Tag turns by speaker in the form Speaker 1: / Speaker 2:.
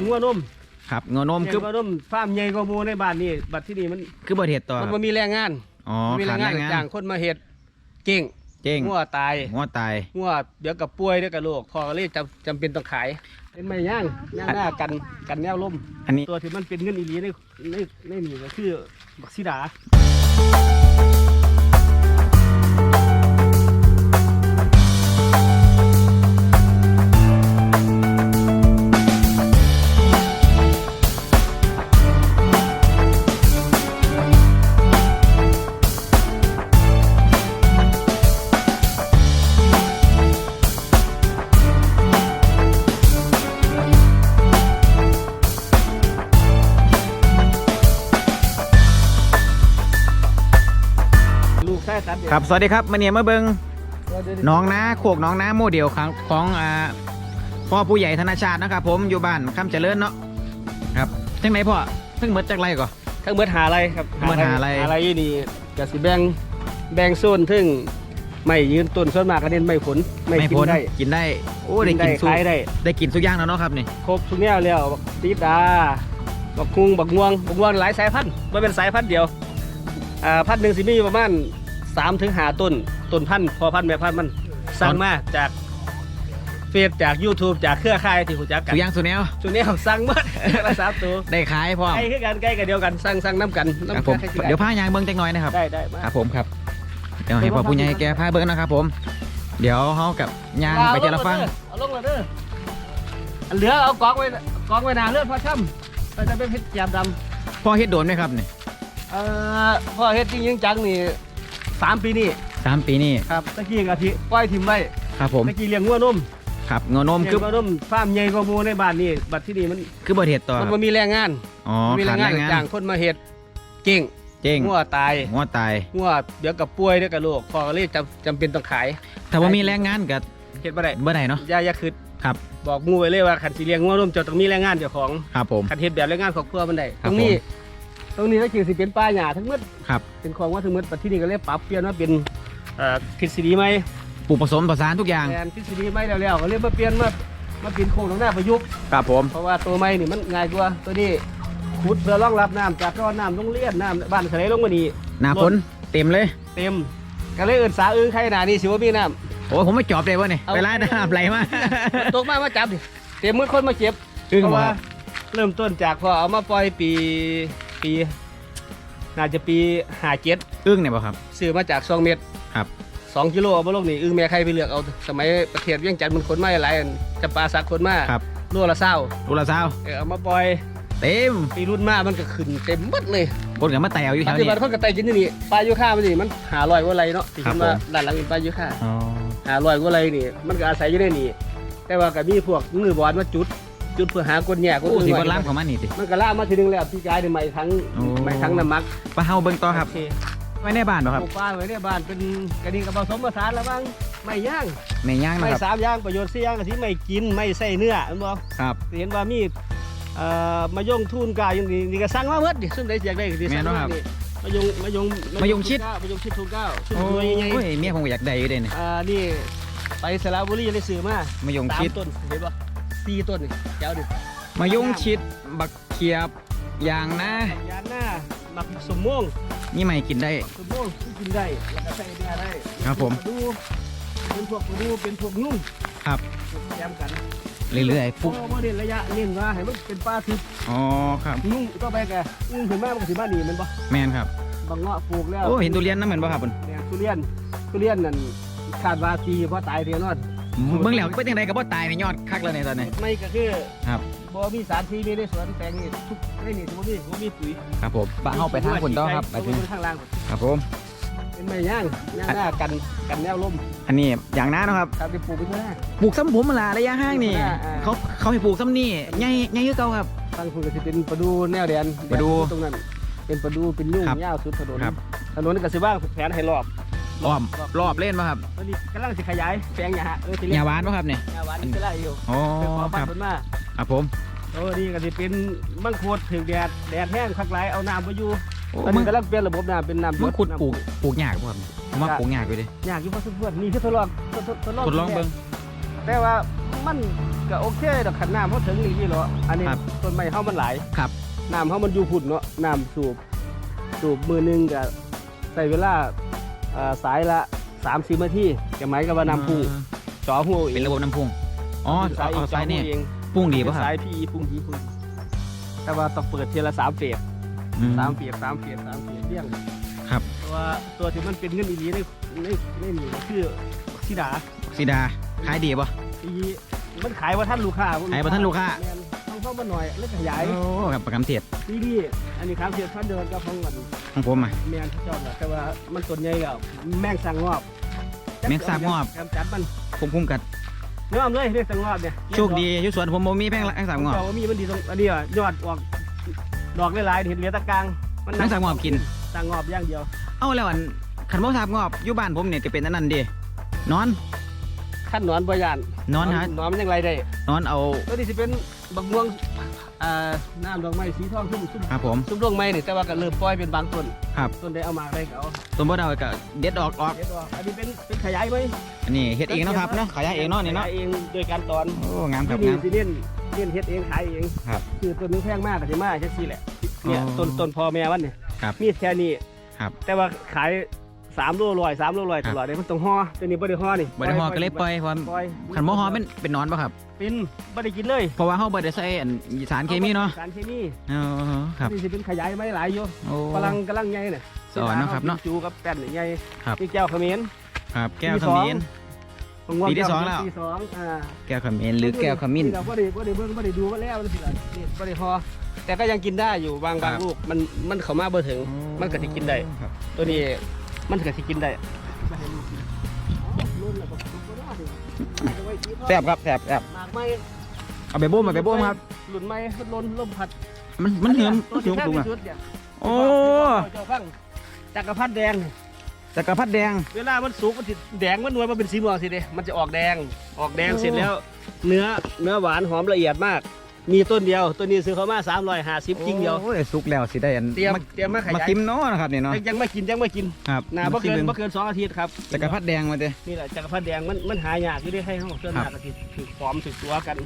Speaker 1: ยงงัวนม
Speaker 2: ครับเงานม
Speaker 1: เลี้
Speaker 2: คื
Speaker 1: ย
Speaker 2: อง
Speaker 1: งัวนมฟาร์มใหญ่กว่าหมู่ในบ้านนี่บัดที่นี่มัน
Speaker 2: คือบ่เฮ็ดต่อ
Speaker 1: มัน
Speaker 2: ครั
Speaker 1: บ่
Speaker 2: บ
Speaker 1: มีแรงงาน
Speaker 2: อ๋อ
Speaker 1: บ่มีแร
Speaker 2: ขาด
Speaker 1: งงาน
Speaker 2: แรงงาน
Speaker 1: จ้างคนมาเฮ็ดเก่ง
Speaker 2: เจ๊ง
Speaker 1: งัวตาย
Speaker 2: งัวตาย
Speaker 1: งัวเดี๋ยวกับป่วยเดี๋ยวกับโรคพอก็เลยจำจำเป็นต้องขาย เป็นไม้ย่างย่างหน้ากันกันแนวลม
Speaker 2: อันนี้
Speaker 1: ตัวที่มันเป็นเงินอีหลีในในในนี่ก็คือบักซิดา
Speaker 2: ครับสวัสดีครับมาเนี่ยมาเบิงน้องนาโขกน้องนาโมเดลของของอ่าพ่อผู้ใหญ่ธนาชาตินะครับผมอยู่บ้านคำเจริญเนาะครับจังไหนพ่อเพิ่งหมดจากไรก่อน
Speaker 1: ทั้งเบิดหาอะไรครับ
Speaker 2: ทั้งเบิดหาอะไร
Speaker 1: หาอะไรอยู่นี่ก็สิแบ่งแบ่งโซนถึงไม่ยืนต้นส่วนมากก็เน้นไม่ผลไม่กิน
Speaker 2: พ้น
Speaker 1: ได้
Speaker 2: กินได้โอ้ได้กินสุก
Speaker 1: ขายได้
Speaker 2: ได้กินสุกอย่างแล้วเนาะครับนี่
Speaker 1: ครบทุกแนวแล้วบักตีดาบักคุงบักม่วงบักม่วงหลายสายพันธุ์ไม่เป็นสายพันธุ์เดียวอ่าพันธุ์หนึ่งสิมีอยู่ประมาณ สามถึงหาต้นต้นพันธุ์พอพันธุ์แม่พันธุ์มันสั่งมาจากเฟซจาก YouTube จากเครือข่ายที่หูจักกัน
Speaker 2: สุกอย่างสุดแนว
Speaker 1: ช่วงนี้เขาสั่งหมดละสามตัว
Speaker 2: ได้ขายพ่อ
Speaker 1: ใกล้คือกันใกล้กันเดียวกันสั่งสั่งน้ำกัน
Speaker 2: ครับ
Speaker 1: น้ำ
Speaker 2: ผม
Speaker 1: กัน
Speaker 2: เดี๋ยวพายางเบิ้งจังหน่อยนะครับ
Speaker 1: ได้ได้มา
Speaker 2: ครับผมครับเดี๋ยวให้พ่อผู้ใหญ่แกพาเบิ้งนะครับผม เดี๋ยวเขากับยางไปเจรฟัง
Speaker 1: เอาลงเลยเด้ออันเหลือเอากองไว้กองไว้หนาเลือดพอช่ำเราจะเป็นเพชรยามดำ
Speaker 2: พ่อเฮ็ดโดนไหมครับนี่
Speaker 1: เอ่อพ่อเฮ็ดจริงจริงจังนี่ สามปีนี่
Speaker 2: สามปีนี่
Speaker 1: ครับตะกี้กะทิปล่อยทิมไว้
Speaker 2: ครับผม
Speaker 1: ตะกี้เลี้ยงงัวนม
Speaker 2: ครับเงานม
Speaker 1: เลี้
Speaker 2: คื
Speaker 1: ย
Speaker 2: อง
Speaker 1: งัวนมฟาร์มใหญ่กว่าหมู่ในบ้านนี่บัดที่นี่มัน
Speaker 2: คือบ่เฮ็ดต่อ
Speaker 1: มัน
Speaker 2: ครับ
Speaker 1: บ่มีแรงงาน
Speaker 2: อ๋อ
Speaker 1: บ่มีแร
Speaker 2: ขาด
Speaker 1: งงา
Speaker 2: แร
Speaker 1: น
Speaker 2: งงาน
Speaker 1: จ้างคนมาเฮ็ดเก่ง
Speaker 2: เจ๊ง
Speaker 1: งัวตาย
Speaker 2: งัวตาย
Speaker 1: งัวเดี๋ยวกับป่วยเดี๋ยวกับโรคพ่อก็เลยจำจำเป็นต้องขาย
Speaker 2: ถ้าว่ามีแรงงานก็
Speaker 1: เฮ็ดบ่ได้
Speaker 2: บ่ได้เนาะ
Speaker 1: อย่าอย่าคิด
Speaker 2: ครับ
Speaker 1: บอกหมู่ไว้เลยว่าคันสิเลี้ยงงัวนมเจะต้องมีแรงงานเจ้าของ
Speaker 2: ครับผม
Speaker 1: คันเฮ็ดแบบแรงงานครอบครัวมันได้
Speaker 2: ครั
Speaker 1: ต
Speaker 2: บ
Speaker 1: รงนี้ ตรงนี้ก็คือสิเป็นป่าหญ้าทั้งหมด
Speaker 2: ครับ
Speaker 1: เป็นของว่าทั้งหมดปัจจุบันก็เลยปรับเปลี่ยนมาเป็นเอ่อทฤษฎีใหม่
Speaker 2: ปลูกผสมผสานทุกอย่าง
Speaker 1: แทนทฤษฎีใหม่แล้วๆก็เลยมาเปลี่ยนมามาเป็นโครงหน้าประยุกต์
Speaker 2: ครับผม
Speaker 1: เพราะว่าตัวใหม่นี่มันง่ายกว่าตัวนี้ขุดเพื่อรองรับน้ำจากก้อนน้ำลงเลียนน้ำบ้านทะเลลงมานี่
Speaker 2: หน้าฝนเต็มเลย
Speaker 1: เต็มก็เลยเอื่นสาอึ้งใครหนานี่สิว่ามีน้
Speaker 2: โอ้ผมไม่จอบเลยวะนี่
Speaker 1: เอา
Speaker 2: เวลาน้ำไหลมาำ
Speaker 1: ตกมามาจับดิเต็มมือคนมาเก็บ
Speaker 2: อึ้ง
Speaker 1: เพราะ
Speaker 2: บ่
Speaker 1: ว่า
Speaker 2: ครับ
Speaker 1: เริ่มต้นจากพอเอามาปล่อยปี ปี น่าจะปีหาเจ็ด
Speaker 2: อึ้งเนี่ยบ่ครับ
Speaker 1: ซื้อมาจากสองเม็ด
Speaker 2: ครับ
Speaker 1: สองกิโลเอามาลงนี่อึ้งแม่ใครไปเลือกเอาสมัยประเทศเวียงจันทร์มันขนมาหลายอันจะปลาสักขนมา
Speaker 2: ครับ
Speaker 1: โลละเศร้า
Speaker 2: รูละเศร้า
Speaker 1: เออเอามาปล่อย
Speaker 2: เต็ม
Speaker 1: ปีรุ่นมามันก็ขึ้นเต็มหมดเลย
Speaker 2: คนกับมาแตวอยู่แถ
Speaker 1: ปัจ
Speaker 2: ว
Speaker 1: จุ
Speaker 2: นี้
Speaker 1: บันคนกระไตกินนี่นี่ปลายูค่ามันนี่มันหาลอยกว่าไรเนาะที่
Speaker 2: ครับ
Speaker 1: ขึ้นมา
Speaker 2: ผม
Speaker 1: ด้านหลังเป็นปลายูค่า
Speaker 2: อ๋อ
Speaker 1: หาลอยกว่าไรนี่ มันก็อาศัยอยู่ในนี่แต่ว่าก็มีพวกมือบอลมาจุด จุดเพื่อหากลแย่ก
Speaker 2: โอ้
Speaker 1: น
Speaker 2: สี
Speaker 1: อื่
Speaker 2: บอล
Speaker 1: น
Speaker 2: ล่ามของมันนี่สิ
Speaker 1: มันก็ล่ามาทีนึงแล้วพี่กายเนี่ยไม่ทั้ง
Speaker 2: โอ้
Speaker 1: ไม่ทั้งน้ำมัก
Speaker 2: ปลาเฮาเบิ่งต่อครับ
Speaker 1: โอเค
Speaker 2: ไว้ในบ้านเหรอครับ
Speaker 1: ปลูกปลาไว้ในบ้านเป็นกระดิ่งกับผสมผสานแล้วบ้างไม่ย่าง
Speaker 2: ในย่าง
Speaker 1: ไม่
Speaker 2: นะครับ
Speaker 1: สามย่างประโยชน์สี่ย่างก็ที่ไม่กินไม่ใส่เนื้อเห็นบ่
Speaker 2: ครับ
Speaker 1: เห็นว่ามีเอ่อมายงทุนกายอย่างนี้นี่ก็สั่งมาเมื่อดิซึ่งได้อยากได้ก็สิสั่ง
Speaker 2: แม่นบ่ครับ
Speaker 1: นี่มายงมายง
Speaker 2: มายงชิด
Speaker 1: มายงชิดทุนเก้าชุด
Speaker 2: โอ้
Speaker 1: ตัวใหญ่
Speaker 2: ยเมียผมก็อยากได้อยู่เด้เนี่ย
Speaker 1: ๆอ่านี่ไปสระบุรีเลยซื้อมา
Speaker 2: มายง
Speaker 1: สาม
Speaker 2: ชิด
Speaker 1: ต้นเห็นบ่ สี่ต้นนี่เจ้าดิ
Speaker 2: มายงชิดบักเขียบยางนะ
Speaker 1: ยานหน้าหมักสมม่วง
Speaker 2: นี่ไม่กินได้
Speaker 1: สมม่วงที่กินได้แล้วก็ใส่เนื้อได้
Speaker 2: ครับผม
Speaker 1: ดูเป็นพวกดูเป็นพวกนุ่ง
Speaker 2: ครับ
Speaker 1: แยมกัน
Speaker 2: เรื่อยๆ
Speaker 1: พว
Speaker 2: ปุ๊
Speaker 1: ก
Speaker 2: บ
Speaker 1: โมเดลระยะเน้นว่าให้มันเป็นปลาทึบ
Speaker 2: อ๋อครับ
Speaker 1: นุ่งก็ไปแกนุ่งขึ้นมามันก็สิมาหนีแมันบ่
Speaker 2: แมนครับ
Speaker 1: บางเงาะปลูกแล้ว
Speaker 2: โอ้เห็นทุเรียนน้ำเหมือนป่ะครับคุณ
Speaker 1: เนี่ยทุเรียนทุเรียนนั่นคาดว่าปีเพราะตายเทียนอน
Speaker 2: เบิ่งแล้วเป็นยังไงกับว่าตายในยอดคักแล้วในตอนนี้
Speaker 1: ไม่ก็คือ
Speaker 2: ครับ
Speaker 1: บ่มีสารเคมีในสวนแปลงนี่ทุกไร่นี่บ่มีบ่มีปุ๋ย
Speaker 2: ครับผมปะเข้าไปทางคนต่อครับไป
Speaker 1: ไป
Speaker 2: ถึง
Speaker 1: ข้างล่าง
Speaker 2: ครับผม
Speaker 1: เป็นไม้ย่างย่างหน้ากันกันแนวลม
Speaker 2: อันนี้อย่างน้าเนาะครับ
Speaker 1: ครับไปปลูกไปข้างหน้า
Speaker 2: ปลูกซ้ำผมมาละระยะห่างนี่
Speaker 1: อ่าอ่า
Speaker 2: เขาเขาให้ปลูกซ้ำนี่ใหญ่ใหญ่คือเก่าครับ
Speaker 1: ตั้งคุณก็สิเป็นประดูแนวแดน
Speaker 2: ประดู
Speaker 1: ตรงนั้น เป็นประดูเป็นยุ่ง
Speaker 2: ครับ
Speaker 1: ยาวสุดถนน
Speaker 2: ครับ
Speaker 1: ถนนนี่ก็สิว่างแผนให้รอบ
Speaker 2: อ้อมรอบเล่นป่ะครับ
Speaker 1: ตอนนี้กำลังสิขยายแปลงหญ้าเออสิ
Speaker 2: ห
Speaker 1: เรีย
Speaker 2: ญ้ากหวานป่ะครับเนี่ย
Speaker 1: หญ้าหวานนี่ก็ได้อยู่
Speaker 2: อ๋อ
Speaker 1: ไปขอ
Speaker 2: ค
Speaker 1: บ้าน
Speaker 2: รับ
Speaker 1: คนมา
Speaker 2: ครับผม
Speaker 1: โอ้นี่ก็สิเป็นมังคุดถึงแดดแดดแห้งคักหลายเอาน้ำไปอยู่
Speaker 2: โอ้
Speaker 1: ตอน
Speaker 2: มึ
Speaker 1: นี้
Speaker 2: ง
Speaker 1: กำลังเปลี่ยนระบบน้ำเป็นน้ำ
Speaker 2: มึงขุด
Speaker 1: น้ำ
Speaker 2: ปลูกปลูกยากป่ะครับผมว่าปลูกยากอยู่ดิ
Speaker 1: ยากอยู่พอสมควรนี่คือทดลองทดทดทดลอง
Speaker 2: ทดลองเบิ่ง
Speaker 1: แต่ว่ามันก็โอเคดอกขันน้ำเขาถึงนี่ที่เหรออันนี้
Speaker 2: ครับ
Speaker 1: ต้นไม้เขามันหลาย
Speaker 2: ครับ
Speaker 1: น้ำเขามันอยู่พุ่นเนาะน้ำสูบสูบมือหนึงก็ใส่เวลาเอ่อสายละสามสิบนาทีจะหมายกับว่าน้ำพุ่งจ่อหัวเอ
Speaker 2: เป็น
Speaker 1: ง
Speaker 2: ระบบน้ำพุ่งอ๋อเอาเอาสายนี่
Speaker 1: จ่อหัวเอง
Speaker 2: พุ่งดีป่ะครับ
Speaker 1: สายพีพุ่งดีพุ่งดีแต่ว่าต้องเปิดเทีละสามเฟส
Speaker 2: อืม
Speaker 1: สามเฟสสามเฟสสามเฟสเรียง
Speaker 2: ครับ
Speaker 1: เพราะว่าตัวที่มันเป็นเงินอีหลีในในในนี่ก็คือสีดา
Speaker 2: สีดาขายดีป่ะ
Speaker 1: อีมันขายว่าท่านลูกค้า
Speaker 2: ขายบ่ทันลูกค้า
Speaker 1: แม่น ต้องเข้ามาหน่อยแล้วขยาย
Speaker 2: โอ้ครับประกันเทียด
Speaker 1: นี่ดีอันนี้ครับเทียบพันเดินกับของมัน
Speaker 2: ของผมอะ
Speaker 1: แมงที่เจ้าน่ะแต่ว่ามันต้นใหญ่กับแมงสังงอบ
Speaker 2: แมงสาบงอบ
Speaker 1: กำจัดมัน
Speaker 2: ผมพุ่มกัด
Speaker 1: งอบเลยเรียกสังงอบเนี่ย
Speaker 2: โชคดีอยู่สวนผมบ่มีแพงละแพงสามงอบ
Speaker 1: เจ้าว่ามีมันดีตรงอันนี้อะยอดออกดอกหลายๆเห็นเหลือแตะกลางมั
Speaker 2: แพงสามงอบกิน
Speaker 1: สังงอบอย่างเดียว
Speaker 2: เอ้าแล้วอันขันบ่สามงอบอยู่บ้านผมเนี่ยจะเป็นอันนั้นดินอน
Speaker 1: ขั้นหนอนบ่ยาน
Speaker 2: นอนฮะ
Speaker 1: หนอนมันยังไรได้
Speaker 2: นอนเอา
Speaker 1: ตัวนี้สิเป็นบักม่วงอ่าน้ำดอกไม้สีทองซุ่มซุ่ม
Speaker 2: ครับผม
Speaker 1: ซุ่มดอกไม้นี่แต่ว่าก็เริ่มปล่อยเป็นบางต้น
Speaker 2: ครับ
Speaker 1: ต้นได้เอามาได้ก็เอา
Speaker 2: ต้นบ่ดาวก็เด็ดออกออก
Speaker 1: เด็ดออกอันนี้เป็นเป็นขยายไหม
Speaker 2: อันนี้เฮ็ดเองเนาะครับเนาะขายเองเนาะนี่เนาะ
Speaker 1: ขยเองโดยการตอน
Speaker 2: โอ้งามครับ
Speaker 1: ที่นี่
Speaker 2: งาม
Speaker 1: สิเน้นเน้นเฮ็ดเองขายเอง
Speaker 2: ครับ
Speaker 1: คือต้นนึงแพงมากก็สิมาจังซี่แหละเนี่ย
Speaker 2: อ๋อ
Speaker 1: ต้นต้นพ่อแม่มันเนี่ย
Speaker 2: ครับ
Speaker 1: มีแค่นี้
Speaker 2: ครับ
Speaker 1: แต่ว่าขาย สามโลร้อยสามโลร้อยตลอดเลยมันต้องห่อตัวนี้บ่ได้ห่อนี่
Speaker 2: บ่ได้ฮอก็เลยปล่อยเพราะ
Speaker 1: ปล่อย
Speaker 2: ขันบ่ฮอเป็นเป็นนอนป่ะครับ
Speaker 1: เป็นบ่ได้กินเลย
Speaker 2: เพราะว่าเฮาบ่ได้ใส่อันสารเคมีเนาะ
Speaker 1: สารเคมี
Speaker 2: อ๋อครับ
Speaker 1: นี่สิเป็นขยายไม้หลายอยู่
Speaker 2: โอ้
Speaker 1: กำลังกำลังใหญ่เนี่ย
Speaker 2: สอนเนาะครับเนาะ
Speaker 1: จูกับแป้นใหญ่
Speaker 2: ครับ
Speaker 1: นี่แก้วเขมิ้น
Speaker 2: ครับ แก้วข
Speaker 1: ปีสอง
Speaker 2: มิ้น
Speaker 1: ผมว่า
Speaker 2: ปีที่
Speaker 1: ก้
Speaker 2: สองแล้ว
Speaker 1: ปีสองอ่า
Speaker 2: แก้วขมิ้นหรือแก้วขมิ้น
Speaker 1: เราบ่ได้บ่ได้เบิ่งบ่ได้ดูมาแล้วนี่สิล่ะนี่บ่ได้พอแต่ก็ยังกินได้อยู่บาง
Speaker 2: ครับ
Speaker 1: บางลูกมันมันเข้ามาบ่ถึงมันก็สิกินได้
Speaker 2: ครับ
Speaker 1: ตัวนี้ มันก็สิกินได้บ่เห็นลูกนี่อ๋อรุ่นแล้วก็บ่รอดดิเอาไว้กิน
Speaker 2: แซ่บครับแซ่บแซ่บ
Speaker 1: หมากไม้
Speaker 2: เอาไปบ่มเอาไปบ่มครับ
Speaker 1: รุ่นไม้มันล้นลมพัด
Speaker 2: มันมันเหือม
Speaker 1: ตัว
Speaker 2: สู
Speaker 1: ที่
Speaker 2: ง
Speaker 1: แพ
Speaker 2: สูงอะ
Speaker 1: ที่สุดเนี่ย
Speaker 2: โอ้
Speaker 1: เจ้าฟังจักรพรรดิแดง
Speaker 2: จักรพรรดิแดง
Speaker 1: เวลามันสุกมันสิแดงมันนวลมันเป็นสีม่วงสิเด้มันจะออกแดง ออกแดงเสร็จแล้ว เนื้อเนื้อหวานหอมละเอียดมาก มีต้นเดียวตัวนี้ซื้อเขามา350จริงเดียว
Speaker 2: โอ้ยสุกแล้วสิได้อัน
Speaker 1: เตรียม
Speaker 2: มา
Speaker 1: เตรียมมาขยาย
Speaker 2: มากินเนาะนะครับนี่เนาะ
Speaker 1: ยังไม่กินยังไม่กิน
Speaker 2: ครับ
Speaker 1: นาบ่เกิน
Speaker 2: มาสิ
Speaker 1: บ่เกินสองอาทิตย์ครับ
Speaker 2: จักรพรรดิแดงมาเด้
Speaker 1: นี่แหละจักรพรรดิแดงมันมันหายากอยู่ได้ให้เฮาส่วน
Speaker 2: ครั
Speaker 1: มา
Speaker 2: บ
Speaker 1: กก็สิถือฟอมถือตัวกัน